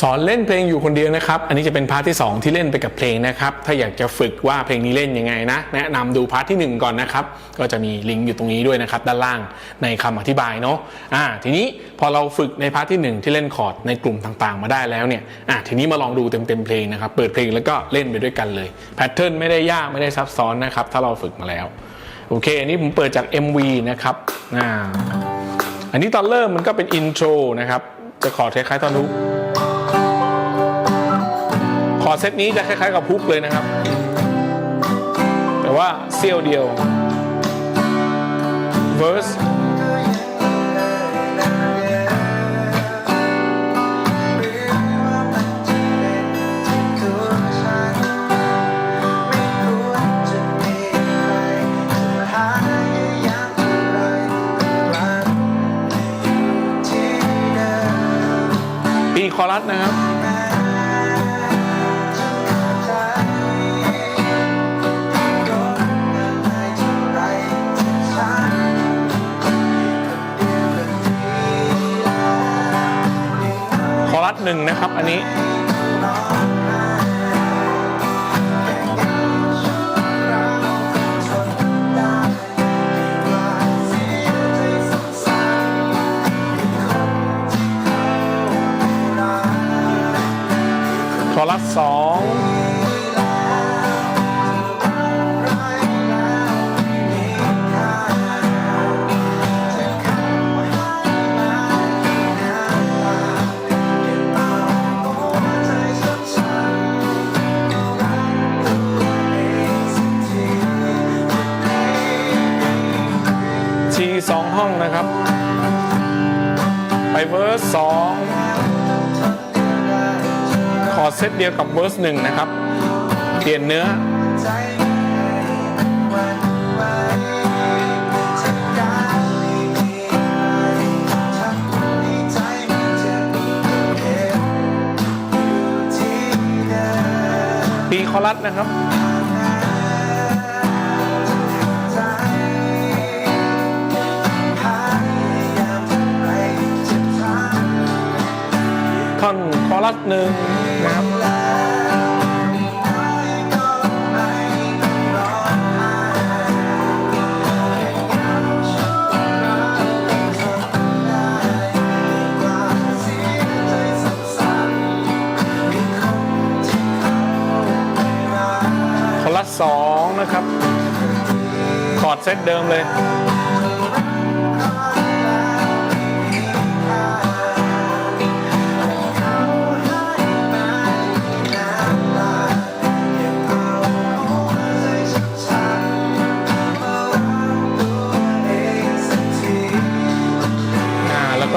สอนเล่นเพลงอยู่คนเดียวนะครับ อันนี้จะเป็นพาร์ทที่ 2 ที่เล่นไปกับเพลงนะครับ ถ้าอยากจะฝึกว่าเพลงนี้เล่นยังไงนะ แนะนำดูพาร์ทที่ 1 ก่อนนะครับ ก็จะมีลิงก์อยู่ตรงนี้ด้วยนะครับ ด้านล่างในคำอธิบายเนาะ อ่า ทีนี้พอเราฝึกในพาร์ทที่ 1 ที่เล่นคอร์ดในกลุ่มต่างๆ มาได้แล้วเนี่ย อ่าทีนี้มาลองดูเต็มๆเพลงนะครับ เปิดเพลงแล้วก็เล่นไปด้วยกันเลย แพทเทิร์นไม่ได้ยากไม่ได้ซับซ้อนนะครับ ถ้าเราฝึกมาแล้ว โอเค อันนี้ผมเปิดจาก MV นะครับ อ่า อันนี้ตอนเริ่มมันก็เป็นอินโทรนะครับ จะคอคล้ายๆตอนฮุก อร์ดเซตนี้จะคล้ายๆกับฮุกเลยนะครับ แต่ว่าเสี้ยวเดียว verse ปีคอรัสนะครับ หนึ่งนะครับ อันนี้ ทีสองห้องนะครับ ไปเวอร์สสองคอร์ดเซตเดียวกับเวอร์สหนึ่งนะครับ เปลี่ยนเนื้อปีคอรัสนะครับ หนึ่งนะครับคอรัสสองนะครับ คอร์ดเซตเดิมเลย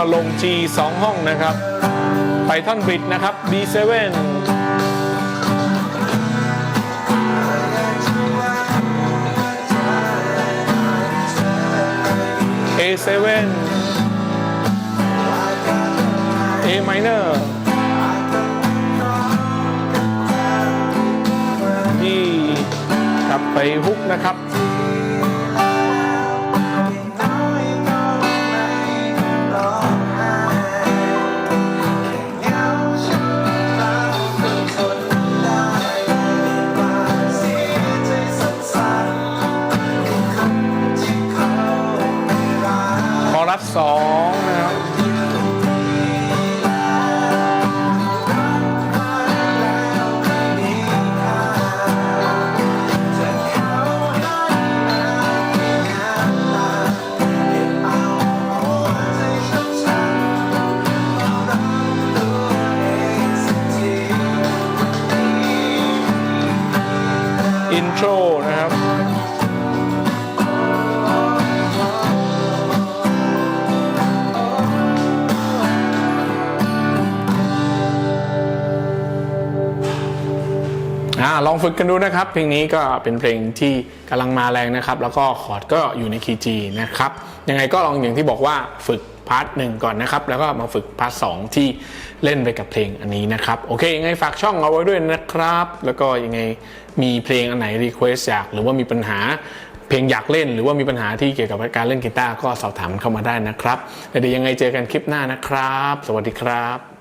ก็ลง G 2 ห้องนะครับ ไปท่อนบิดนะครับ B7 A7 A minor D กลับไปฮุกนะครับ รัสสองนะครับอินโทรนะครับ อ่าลองฝึกกันดูนะครับ เพลงนี้ก็เป็นเพลงที่กำลังมาแรงนะครับ แล้วก็คอร์ดก็อยู่ในคีย์ G นะครับ ยังไงก็ลองอย่างที่บอกว่าฝึกพาร์ทหนึ่งก่อนนะครับ แล้วก็มาฝึกพาร์ทสองที่เล่นไปกับเพลงอันนี้นะครับ โอเคยังไงฝากช่องเอาไว้ด้วยนะครับ แล้วก็ยังไงมีเพลงอันไหนรีเควสอยากหรือว่ามีปัญหาเพลงอยากเล่นหรือว่ามีปัญหาที่เกี่ยวกับการเล่นกีตาร์ก็สอบถามเข้ามาได้นะครับแล้วเดี๋ยวยังไงเจอกันคลิปหน้านะครับ สวัสดีครับ